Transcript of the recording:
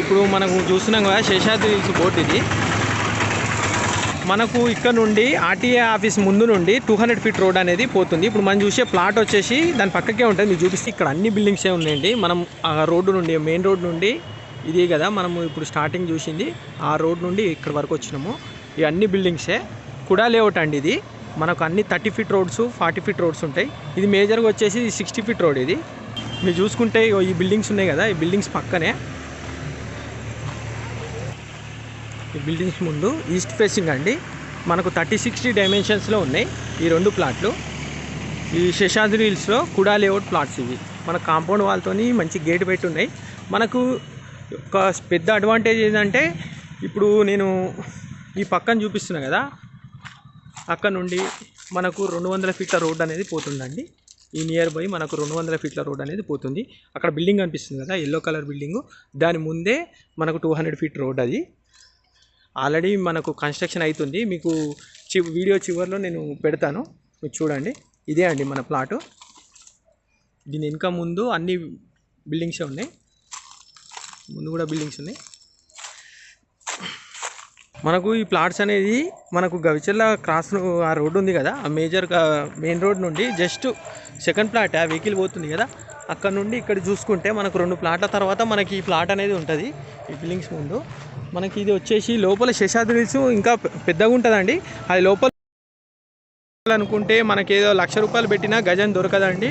ఇప్పుడు మనకు చూస్తున్నాం కదా శేషాద్రి హిల్స్ బోర్డు ఇది. మనకు ఇక్కడ నుండి ఆర్టీఏ ఆఫీస్ ముందు నుండి టూ హండ్రెడ్ ఫీట్ రోడ్ అనేది పోతుంది. ఇప్పుడు మనం చూసే ప్లాట్ వచ్చేసి దాని పక్కకే ఉంటుంది. మీకు చూపిస్తే ఇక్కడ అన్ని బిల్డింగ్సే ఉన్నాయండి. మనం ఆ రోడ్డు నుండి మెయిన్ రోడ్ నుండి ఇది కదా మనము ఇప్పుడు స్టార్టింగ్ చూసింది. ఆ రోడ్ నుండి ఇక్కడ వరకు వచ్చినాము. ఈ అన్ని బిల్డింగ్సే. కుడా లేఅవుట్ అండి ఇది. మనకు అన్ని thirty feet roads forty feet roads ఉంటాయి. ఇది మేజర్గా వచ్చేసి సిక్స్టీ ఫీట్ రోడ్ ఇది. మీరు చూసుకుంటే ఈ బిల్డింగ్స్ ఉన్నాయి కదా ఈ బిల్డింగ్స్ పక్కనే. ఈ బిల్డింగ్స్ ముందు ఈస్ట్ ఫేసింగ్ అండి. మనకు థర్టీ సిక్స్టీ డైమెన్షన్స్లో ఉన్నాయి ఈ రెండు ప్లాట్లు ఈ శేషాద్రి హిల్స్లో కుడా లేఅవుట్ ప్లాట్స్ ఇవి. మన కాంపౌండ్ వాళ్ళతోని మంచి గేట్ పెట్టి ఉన్నాయి. మనకు ఒక పెద్ద అడ్వాంటేజ్ ఏంటంటే ఇప్పుడు నేను ఈ పక్కన చూపిస్తున్నా కదా అక్కడ నుండి మనకు రెండు వందల ఫీట్ల రోడ్ అనేది పోతుందండి. ఈ నియర్ బై మనకు రెండు వందల ఫీట్ల రోడ్ అనేది పోతుంది. అక్కడ బిల్డింగ్ కనిపిస్తుంది కదా ఎల్లో కలర్ బిల్డింగు దాని ముందే మనకు టూ హండ్రెడ్ ఫీట్ రోడ్ అది. ఆల్రెడీ మనకు కన్స్ట్రక్షన్ అవుతుంది మీకు చి వీడియో చివరిలో నేను పెడతాను. మీరు చూడండి. ఇదే అండి మన ప్లాటు. దీని ఇంకా ముందు అన్ని బిల్డింగ్సే ఉన్నాయి. ముందు కూడా బిల్డింగ్స్ ఉన్నాయి. మనకు ఈ ప్లాట్స్ అనేది మనకు గవిచర్ల క్రాస్ ఆ రోడ్ ఉంది కదా. ఆ మేజర్ మెయిన్ రోడ్ నుండి జస్ట్ సెకండ్ ప్లాట్. ఆ వెహికల్ పోతుంది కదా. అక్కడ నుండి ఇక్కడ చూసుకుంటే మనకు రెండు ప్లాట్ల తర్వాత మనకి ఈ ప్లాట్ అనేది ఉంటుంది. ఈ బిల్డింగ్స్ ముందు. మనకి ఇది వచ్చేసి లోపల శేషాద్రి హిల్స్ ఇంకా పెద్దగా ఉంటుందండి. అది లోపల అనుకుంటే మనకి ఏదో లక్ష రూపాయలు పెట్టినా గజం దొరకదండి.